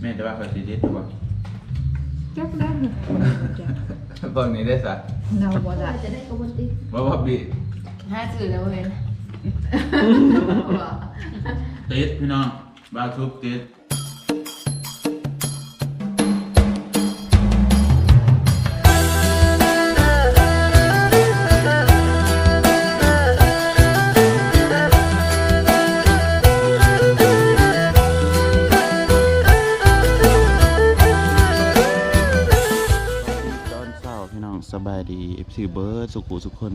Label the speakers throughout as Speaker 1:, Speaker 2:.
Speaker 1: แม่แต่ว่าเขาสิเด็ดตัว
Speaker 2: จักได้จัก
Speaker 1: เบิ่งนี้ได้ซะ
Speaker 2: เนาบ่ได้
Speaker 3: จะได้กระบวนติด
Speaker 1: ว่าว่าบี
Speaker 3: ห้าสื่อแล้วเว้น
Speaker 1: ติดพี่น้องบาทุกติด สบายดีเบิร์ดสุขุสุคน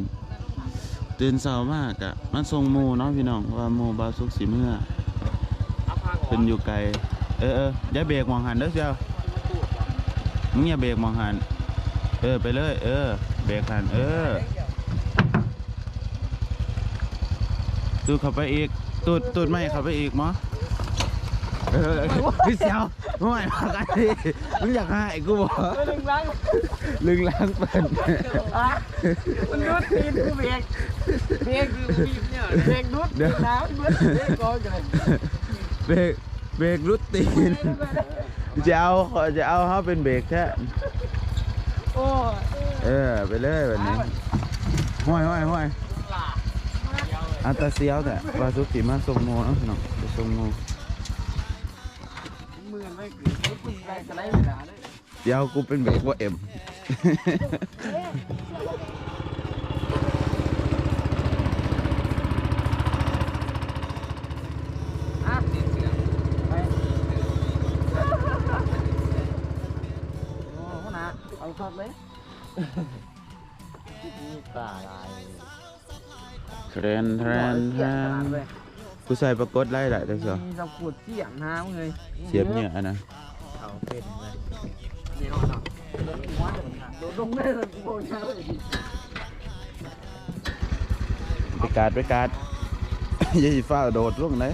Speaker 1: ตื่นเช้ามากอะมาส่งหมูเนาะพี่น้องว่าหมูบาสุกสีเมื่อเพิ่นอยู่ไกล เออเอออย่าเบรกมองหันเด้อเจ้ามึงอย่าเบรกมองหันเออไปเลย เออ เบรกหันเออตูดเข้าไปอีกตูดตูดไม่เข้าไปอีกมั้ เออพี่เสียวไม่มากันดิมึงอยากหายกูบอก
Speaker 4: ลึงล้าง
Speaker 1: ลึงล้างเป็น
Speaker 4: อะมันดูดตีนกูเบรกเบรกคือบีบเนี่ยเบรกดูดน้ำดูดเบรกก่อนเลย
Speaker 1: เบรกเบรกรุดตีนจะเอาจะเอาเขาเป็นเบรกแท้
Speaker 4: โอ้
Speaker 1: เออไปเลยแบบนี้ห้อยห้อยห้อยอันตาเสียวแต่ปลาสุกิมาส่งโมเนาะพี่น้องไปส่งโม
Speaker 4: เลย
Speaker 1: เดี๋ยวกูเป็นเบรกว่าเอ็ม
Speaker 4: อะเสียงไหนะเอาช็อตาย
Speaker 1: แทรนแทรนแทรน กูใส่ประกดไล่ได้แต่เสียว
Speaker 4: มีเราขวดเสียงน้ำเลย
Speaker 1: เสียบเนี่ยอันนะ
Speaker 4: เขาเป็นเลยนี่เอาหน่อยโดดลงได้เลยกูบอกนะเลย
Speaker 1: ไปกาดไปกาดอยี่าฟ้าโดดลงไหน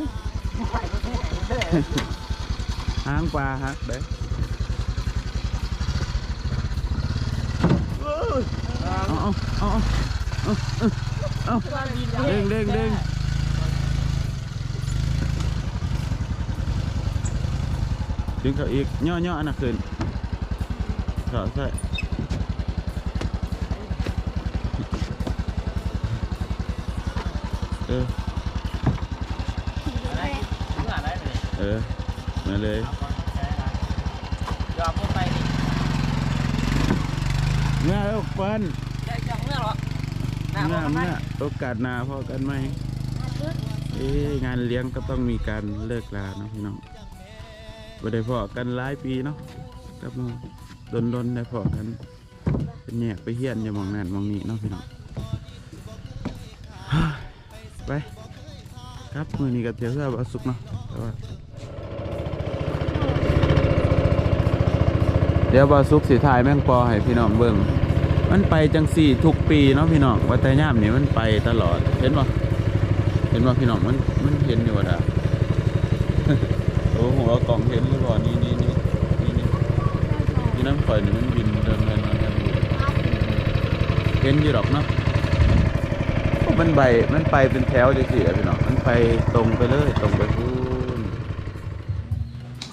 Speaker 1: หางปลาฮักเด้เอาเอาเอาเอาเอาเอาเด้งเด้งเด้ง ดึงเขาอีกย่อย่ออันน่ะขึ้นเขาใส่เออเออมาเลย
Speaker 4: ยอมไปดิ
Speaker 1: เมื่อลูกเปิ้ล
Speaker 4: จังเมื่อหรอ
Speaker 1: เมื่อเมื่อโอกาสนาพอกันไหมเอ้งานเลี้ยงก็ต้องมีการเลิกลาเนาะพี่น้อง บ่ได้พอกันหลายปีเนาะกับดนดนได้พอกันเป็นแยกไปเฮียนอย่ามองนั่นมองนี่เนาะพี่น้องไปครับมือนี้กับเทียวเสื้อบาสุกเนาะแต่ว่าเดี๋ยวบาซุกสีทายแม่งปอให้พี่น้องเบิ่งมันไปจังสี่ทุกปีเนาะพี่น้องวัดแต่ย่ามนี่มันไปตลอดเห็นบ่เห็นบ่พี่น้องมันมันเห็นอยู่ว่า ดาโอ้โหเอากล่องเห็นหรือบ่นี่นี่นี่นี่นี่นี่น้ำข่อยนี่มันบินเดินเดินเดินเดินเห็นอยู่ดอกเนาะโอ้มันไปมันไปเป็นแถวจังสี่อะพี่น้องมันไปตรงไปเลยตรงไปพูน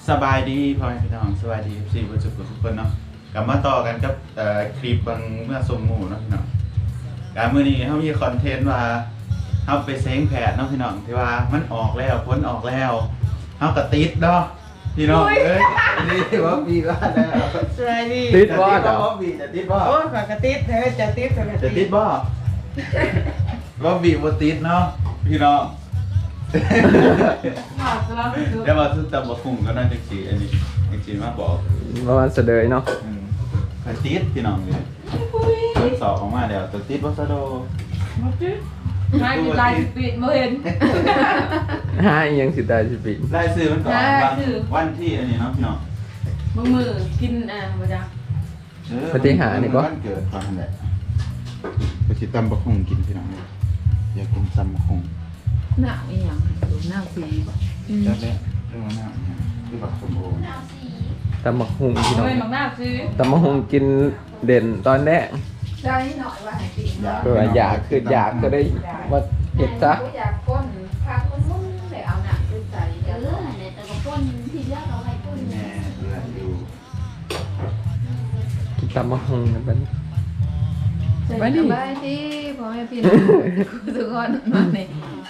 Speaker 1: สบายดีพ่อแม่พี่น้องสบายดีสี่ผู้จุกทุกคนเนาะกลับมาต่อกันกับเอ่อคลิปบางเมื่อสมหมู่เนาะพี่น้องการมื้อนี้เขามีคอนเทนต์ว่าเขาไปเซ้งแผดเนาะพี่น้องที่ว่ามันออกแล้วพ้นออกแล้ว เขากระติดเนาะพี่น้องเอ้ยนี่ว่าบีว่าแล้ว
Speaker 4: สวัสดี
Speaker 1: ติดบ่เนาะบีจะติดบ่
Speaker 4: โอ้ยฝากกระติดเธอจะติดเธอ
Speaker 1: จะติดบ่ว่าบีบ่ติดเนาะพี่น้อง
Speaker 4: มาสลับคือ
Speaker 1: เดี๋ยวมาซื้อตำบักหุ่งก็น่าจะสีอันนี้จริงๆมาบอก
Speaker 5: ประมาณเสดยเนาะ
Speaker 1: อืมไปติดพี่น้องเลยทดสอบออกมาเดี๋ยวตัวติดวัสดุ
Speaker 3: ไม่มีลายปิดเมื่อเห็น
Speaker 5: ห้าอีหยังสิตายสิปี
Speaker 1: ได้ซื้อมันก่อน
Speaker 3: ได้
Speaker 1: วัน
Speaker 3: ซื้อ
Speaker 1: วันที่อันนี้เนาะพี่น้อง
Speaker 3: มือมือกินอะมาจ้ะ
Speaker 1: เออ
Speaker 5: ปฏิหารนี่ก็
Speaker 1: วันเกิดก่อนนั่นแหละไปคิดตำบักหุ่งกินพี่น้องเลยอยากกินตำบักหุ่ง
Speaker 2: หน้าอีหยังดูหน้าสีบ่
Speaker 1: จัดแล้วเรื่องหน้าเนี่ยคือบักสมโอ
Speaker 5: ตำบักหุงพี่น้อง
Speaker 3: เฮ้ยมักหน้าซื้อ
Speaker 5: ตำบักหุงกินเด่นตอนแรก
Speaker 2: ใจหน่อยว่าให้ติ เนาะ
Speaker 5: เพื่ออยากคืออยากก็ได้ว่าเห็ดซะ
Speaker 2: อยากก้นพักมันมุ่งได้เอาหนักขึ้นใจ
Speaker 3: เอ
Speaker 2: เยอะ
Speaker 3: อเนี่ยแต่ก็ป้นที่เลือกเอาให้ป้น
Speaker 1: แม่ได้อยู่
Speaker 5: กินตำมะฮุงกันบัดนี้
Speaker 2: สบายดีพ่อแม่พี่น้องทุกคนมาใน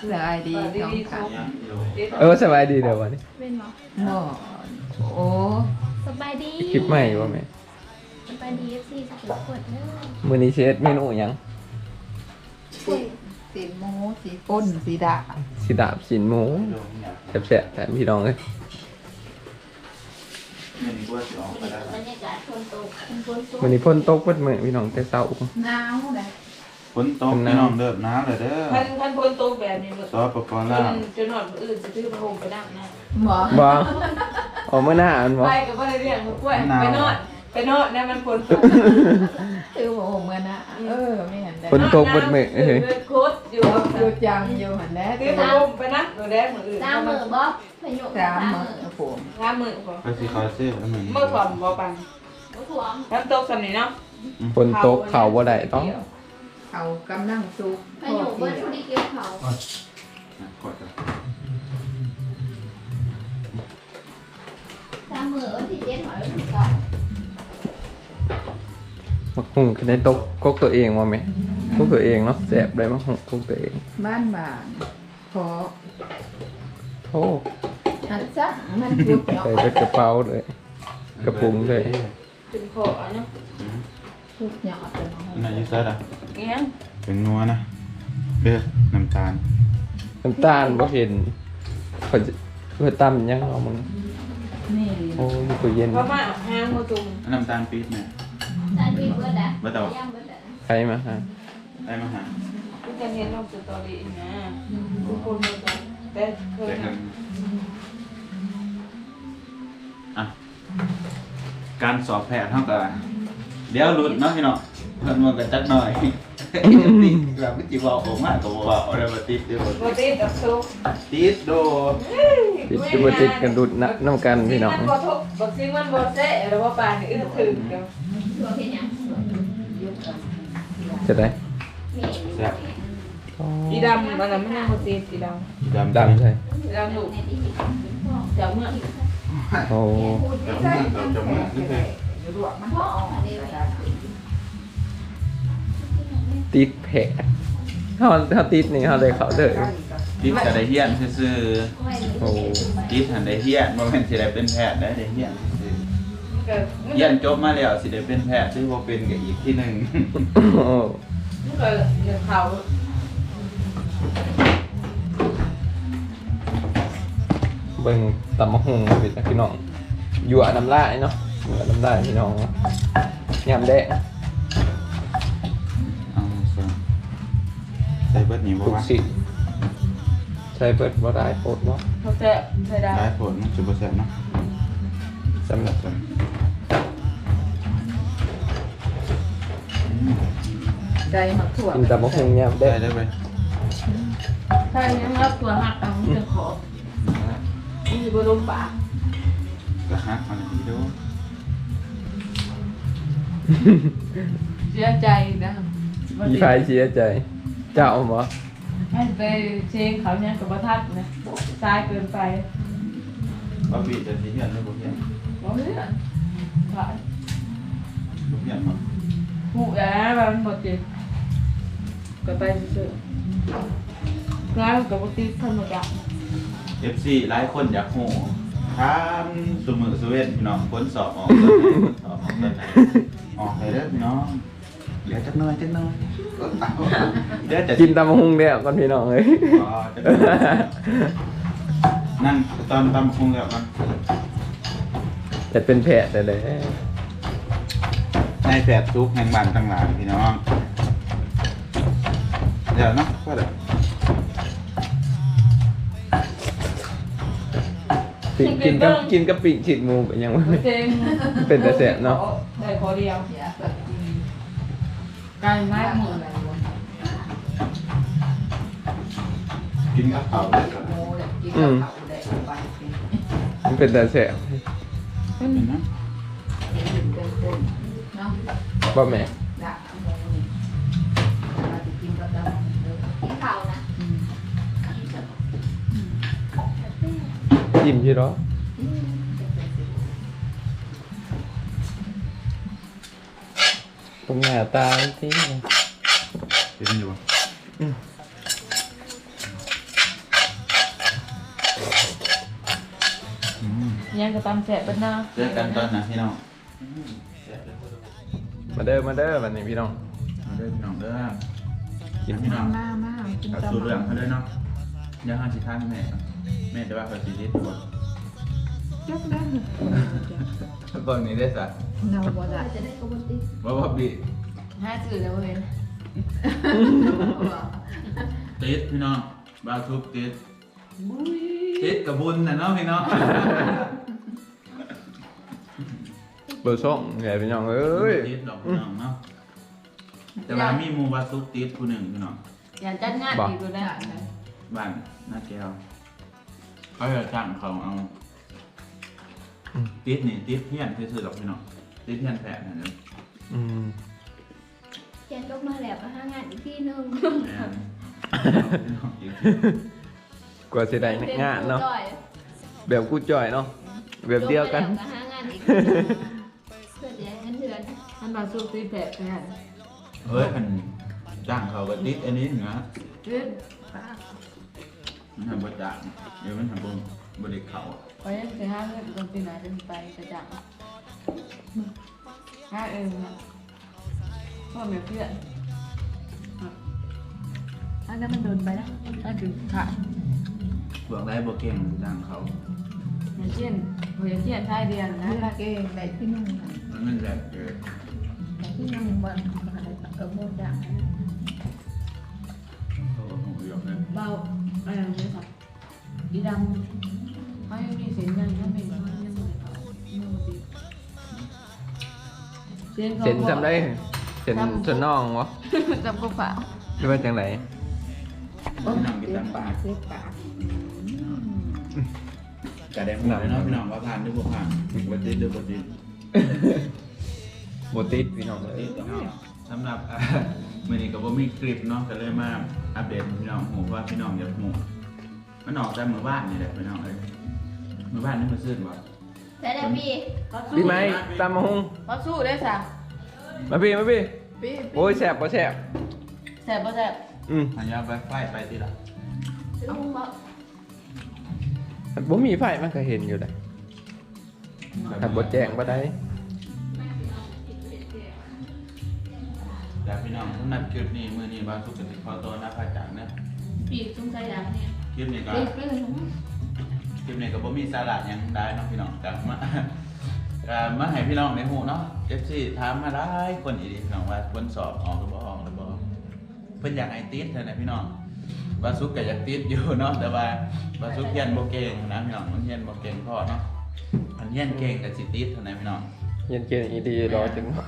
Speaker 2: สบายดีต้องค่ะ
Speaker 1: ยังอยู่
Speaker 5: เออสบายดีเดี๋ยววันนี้
Speaker 6: เป็นหรอ
Speaker 2: หมอโอ้
Speaker 6: สบายดี
Speaker 5: คลิปใหม่บ่แม่
Speaker 6: สบายดีเอฟซีสุดกดเด้อ
Speaker 5: มื้อนี้สิเฮ็ดเมนูหยัง
Speaker 2: สีสีหมูสีป่นสีดา
Speaker 5: สิดาบสินหมู
Speaker 1: โดนเนี่ย
Speaker 5: แซ่บๆแต่พี่น้องเอ้ย
Speaker 1: ไม่มีว่าจะออกไปได้
Speaker 6: บรรยากาศคนตกคนคนตก
Speaker 5: วันนี้ฝนตกเบิดมื้อพี่น้องแต่เช้า
Speaker 2: หนาวเลย
Speaker 1: ฝนตกพี่น้องเดิบน้ำเลยเด้อ
Speaker 3: ท่านท่านพลโตแบบนี้เลย
Speaker 1: ซอปป
Speaker 3: จ
Speaker 1: ล่าวน
Speaker 3: จนหนอดอื่นจะซื้อพระโฮมไปนั่งนะ
Speaker 2: หมอ
Speaker 5: บ่อ๋อมื้อหน้าอันบ่
Speaker 3: ไปกับว่าเรียกมากล้วยไปนอน ไปนอนนะมันพลตก
Speaker 2: คือบอกผมกันนะเออไม่เห็นได้
Speaker 5: ฝนตกเบิดมื้อเอ้ย
Speaker 3: โคตรอยู่
Speaker 2: อยู่จังอยู่หันแล้
Speaker 3: ซื้อพระโฮมไปนั่งหนูแดงมืออื่น
Speaker 6: สามมือบ่พายุ
Speaker 2: สามมือผม
Speaker 3: งามมือก่อน
Speaker 1: ไปสิคอยซื้อแล้วมัน
Speaker 3: เมื่อก่อนบ่ปัน
Speaker 6: บ่ถ่วง
Speaker 3: น้ำตกสำนีเนาะ
Speaker 5: ฝนตกเข้าบ่ได้ต้อง
Speaker 2: เขากำลังซุก
Speaker 6: พายุเบิดผู้ดีเกี่ยวเขา
Speaker 1: กด
Speaker 6: สามมือวันที่เจ็ดหอยวันที่เก้า
Speaker 5: มักหุงคือได้ตกกกตัวเองว่าไหมกกตัวเองเนาะแสบได้มักหุงกกตัวเอง
Speaker 2: บ้านบ้านพอ
Speaker 5: โอ้
Speaker 2: อันซักมันพุดเนาะ
Speaker 5: ใส่ไปกระเป๋าเลย กระปุงเลย
Speaker 3: ถึงคอเนาะ
Speaker 2: พุดเนาะเป็นของ
Speaker 1: นายยูเซิร์อะ
Speaker 3: เงี้ย
Speaker 1: เป็นงัวนะเด้อน้ำตาล
Speaker 5: น้ำตาลบ่เห็นเขาจะเพื่อตำยังเอามึง
Speaker 2: นี่
Speaker 5: โอ้ยตัวเย็น
Speaker 3: เพราะว่าห้างมาตุ่ม
Speaker 1: น้ำตาลปี๊บเนี่ย
Speaker 6: สามปีเบิดอะ
Speaker 1: บ่ต้อง
Speaker 6: ย่างเบิดอะ
Speaker 5: ใครมาฮะ
Speaker 1: ได้มาหา
Speaker 3: ทุกคนเห็นลงสตอรี่นะทุกคนมาตุ่มแต่เคย
Speaker 1: เด็ก
Speaker 3: ท
Speaker 1: อะการสอบแพทย์เท่ากับเดี๋ยวหลุดเนาะพี่น้องเพิ่นมันกันจักหน่อยติดแบบไม่จีบอกผมมากกว่าว่าอะไรมาติดเดี๋ยวำ
Speaker 3: โปรตีนกับซุป
Speaker 1: ติดโด
Speaker 5: ติดจุบติดกันดุดนะน้ำกันพี่น้อง
Speaker 3: มันบ่ทุกบักซิมันบ่แซ่หรือว่าปลานี่อึดถึงกัน
Speaker 6: ตัวเห็นยัง
Speaker 5: จะได้
Speaker 6: มี
Speaker 1: แซ่บ
Speaker 3: อีดำมันน่ะมันยังบ่ติดอีด
Speaker 1: ดำ
Speaker 5: ดำใช่ำ
Speaker 3: อีดำลูก
Speaker 6: ในที่
Speaker 3: เจ้าเมื่อ
Speaker 5: โอ้
Speaker 1: เดี๋ยวมันเราจะมาขึ้นไป
Speaker 6: พ่ออันนี้
Speaker 5: ติดแผลเขาเขาติดนี่เขาเลยเขาเด้อ
Speaker 1: ติดแต่ได้เฮียนซื่อ
Speaker 5: โอ้
Speaker 1: ๆติดหันได้เฮียนบ่แม่นสิได้เป็นแพทย์ได้ได้เฮียน ซื่อ
Speaker 3: มันก็
Speaker 1: ๆเฮียนจบมาแล้วสิได้เป็นแพทย์ซึ่งบ่เป็นก็อีกที่หนึง
Speaker 5: โอ้
Speaker 3: มันก็เดี๋ยวเขา
Speaker 5: เบิ่งตำมะฮุงพี่พี่น้องอยู่อันน้ำลายเนาะอยู่อันน้ำลายพี่น้องยำแดง
Speaker 1: เอาซะใส่เบิดนี่บ่
Speaker 5: ทุก
Speaker 1: วะ
Speaker 5: สิ่งใช้เบิดบ่ได้โพดเนาะ
Speaker 3: เขาแซ่ใส่ได้
Speaker 1: ได้ผลมันสิบ่แซ่บเนาะ
Speaker 5: สำหรับ
Speaker 1: อืม
Speaker 2: ใจหมักถั่ว
Speaker 5: กินตำมะฮุงยำแด
Speaker 1: ได้
Speaker 5: ง
Speaker 1: ได้ไป
Speaker 3: ถ้ายังรับตัวหักเอามันจะขอมันสิบ่ลงปาก
Speaker 1: ก็ฮักมันดีดู
Speaker 3: เสียใจนะ
Speaker 5: อีพายเสียใจ เจ้าบ่
Speaker 3: ให้ไปเชงเขาเนี่ยกับประทัดนะตายเกินไป
Speaker 1: บ่มีจะสิเฮีย นหรือบ่เฮียน
Speaker 3: บ่เพื่อนผ่าน
Speaker 1: บ่เฮียนบ่
Speaker 3: ผู้แอบมันหมดจิก็ไปซื้อๆร้านกับปกติธรรมดา
Speaker 1: FC หลายคนอยากฮู้ถามซุมื้อซุเว้นพี่น้องผลสอบออกตอนไหนผลสอบออกตอนไหนออกให้เด้อพี่น้องเดี๋ยวจักหน่อยจักหน่อยเดี๋ยวจะ
Speaker 5: กินตำมะฮุงแล้วก่อนพี่น้องเอ้ย
Speaker 1: อ๋อจักหน่อยนั่งตอนตำคงแล้วกัน
Speaker 5: แต่เป็นแผลแต่เลย
Speaker 1: ในแผดทุกแห่งบ้านต่างหลายพี่น้องเดี๋ยวเนาะก็เดี๋ยว
Speaker 5: ปิ่งกินกับกินกับปิ่งฉีดหมูก็ยังว่า
Speaker 3: เจง
Speaker 5: เป็นแต่แสบเนาะ
Speaker 3: ได้ขอเดียว
Speaker 2: เสียแบบกิน
Speaker 3: ไก่ไม้
Speaker 2: ไม้
Speaker 3: ห
Speaker 2: ห
Speaker 3: มู
Speaker 2: มูอะไรวะ
Speaker 1: กินกับข้าวเลยก่อน
Speaker 2: หมูเนี่ยกินกับเขาได้ไปกิน
Speaker 5: มันเป็นแต่แสบ บ่แม่ยิ้มอยู่เนาะตรงหน้าตาที่
Speaker 1: เป็นอยู่
Speaker 3: อืม ตามแสบเป็นหน้า
Speaker 1: เจอกันตอนไหนพี่น้อง
Speaker 5: มาเด้อมาเด้อวันนี้พี่น้อง
Speaker 1: มาเด้อพี่น้องเด้อ
Speaker 5: กิน
Speaker 1: พี่น้อง
Speaker 2: มามากิน
Speaker 1: กับ
Speaker 2: ตำ
Speaker 1: สูตรเรื่องเขาเลยเนาะเดี๋ยวห้าสิท่านแม่ครับแม่จะว่าเขาสิริตัว
Speaker 2: จักได้
Speaker 1: ตอนนี้ได้สัก
Speaker 2: เราบ่ได้
Speaker 6: จะได้กระบวนติ
Speaker 1: ว่าว่าบี
Speaker 3: ห้าสื่อแล้วเว้น
Speaker 1: ติดพี่น้องบาวทุบติดติดกับบุญนะเนาะพี่น้อง
Speaker 5: เบอร์ส่งใหญ่พี่น้องเอ้ย
Speaker 1: ติดดอกพี่น้องเนาะแต่ว่ามีหมูบาซุกติดผู้หนึ่งพี่น้อง
Speaker 3: อย่าจัดงานอีกดูนะ
Speaker 1: บ้านหน้าแก้วเขาจะจ้างเขาเอาติดนี่ติดเพี้ยนที่สุดดอกพี่น้องติดเพี้ยนแผลนั่นเอง
Speaker 5: อืม
Speaker 6: เขียนลงมาแล้วก็หางานอีกที่นึง
Speaker 1: แม่นพี่น้องจริง
Speaker 5: กว่าสิได้งานเนาะ
Speaker 6: จ่อย
Speaker 5: แบบกูจ่อยเนาะแบบเดียวกัน
Speaker 6: ลงมาแล้วก็หางานอีก ที่นึงเพื่อจะได้เงินเดือน
Speaker 3: ท่านมาสู้ตีแผลกัน
Speaker 1: เฮ้ยมันจ้างเขาก็ติดอันนี้นะ
Speaker 3: เฮ้ย
Speaker 1: มันทำบริจาคเดี๋ยวมันทำบริบริเขา
Speaker 3: ไปยังจะห้าเงินตรงปีไหนจะไปกระจังห้าเองนะพ่อแม่เพื่อน
Speaker 2: อันนั้นมันโดนไปนะ
Speaker 3: ถ้าถึงขาด
Speaker 1: บอกได้บอกเก่งจ้างเขา
Speaker 3: อย่างเช่นหัวเช่นท้ายเดือนนะ
Speaker 2: เวลาเก่งได้ที่นุ่งน่ะ
Speaker 1: มัน มันแบบเออ
Speaker 2: แต่ที่นุ่งบ่อะไรเออบ่ดัง
Speaker 1: เขาบอกหูหยอกเลย
Speaker 3: เบาอะไรอย่างเงี้ยค่ะดีดำเขายังมีเสียงยังไม่ยังไม่ยังไม่ติดเสียง
Speaker 5: เซ็นจำได้เซ็นจนน้องวะ
Speaker 3: จำก็เปล่า
Speaker 5: หรือว่าจังไหน
Speaker 1: พี่น้องกินตาม
Speaker 2: ปา
Speaker 1: ก
Speaker 2: เสียปาก
Speaker 1: กระแดงหมดเลยเนาะพี่น้องว่าผ่านหรือบ่ผ่านบ่ติดหรือบ่ติด
Speaker 5: บติดพี่น้อง
Speaker 1: บ่
Speaker 5: เอ้
Speaker 1: ติ
Speaker 5: ย
Speaker 1: ดเนาะสำหรับอ่ามื้อนี้ก็บ่มีคลิปเนาะก็เลยมาอัปเดตให้พี่น้องหูว่าพี่น้องอยากหูมันออกจากมื้อบ้านนี่แหละพี่น้องเอ้ยมื้อบ้านนี่มันซื่นบ่
Speaker 6: แต่ละปี
Speaker 5: พี่ไม้ตามมาหง
Speaker 3: เขาสู้ได้สะ
Speaker 5: มาพี่มาพี่
Speaker 2: ปี
Speaker 5: โอ้ยแสบปะแสบ
Speaker 3: แสบปะแสบ
Speaker 5: อืม
Speaker 1: หันยาไปไฟไปติละ
Speaker 6: ลุงบอก
Speaker 5: บ่มีไฟมันก็เห็นอยู่เลยถ้าบ่แจ้งบ่ได้
Speaker 1: อยากพี่น้องสำหรับคลิปนี้มื้อนี้บางสุขสิขอตัวนะพระอาจารย์นะ
Speaker 3: ปีกสงสัยดำเนี่ย
Speaker 1: คลิปนี้ก็
Speaker 3: ปีกไม่เลย
Speaker 1: คลิปนี้ก็บ่มีสาระหยังได้เนาะพี่น้องแต่มาก็มาให้พี่น้องในหูเนาะ FC ถามมาได้คนอีกพี่น้องว่าคนสอบออกหรือบ่ออกหรือบ่เพิ่นอยากให้ติดเท่านั้นพี่น้องว่าสุกก็อยากติดอยู่เนาะแต่ว่าว่าสุกเรียนบ่เก่งนะพี่น้องมันเรียนบ่เก่งพอเนาะอันเรียนเก่งก็สิติดเท่านั้นพี่น้อง
Speaker 5: เย็นเกณฑ์อีดีรอจังวะ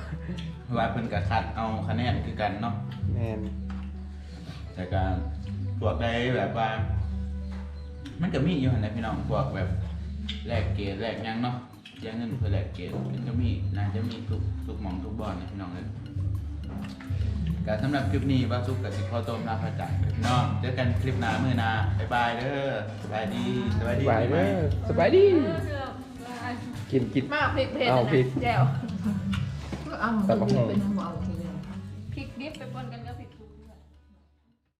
Speaker 1: เพราะว่าเพิ่นก็คัดเอาคะแนนคือกันเนาะ
Speaker 5: แม่น
Speaker 1: แต่การพวกได้แบบว่า มันก็มีอยู่หันนะพี่น้องพวกแบบแลกเกรดแลกหยังเนาะเสียเงินเพื่อแลกเกรดมันก็มีน่าจะมีทุกทุกหมองทุกบอลนะพี่น้องเลยก็สำหรับคลิปนี้ว่าสุกกับสิขอตัวลาพระจันทร์พี่น้องเจอกันคลิปหน้ามื้อหน้าบ๊ายบายเด้อสบายดีสบาย
Speaker 5: ส
Speaker 1: ดี
Speaker 5: บาย
Speaker 1: ไหม
Speaker 5: เด้อสบายดี กินกิน
Speaker 3: มากพริกเผ็ด
Speaker 5: เอาพริก
Speaker 3: แจ่ว
Speaker 2: เอามันเป็นยังบ่เอาทีเดียว
Speaker 3: พริกดิบไปปนกัน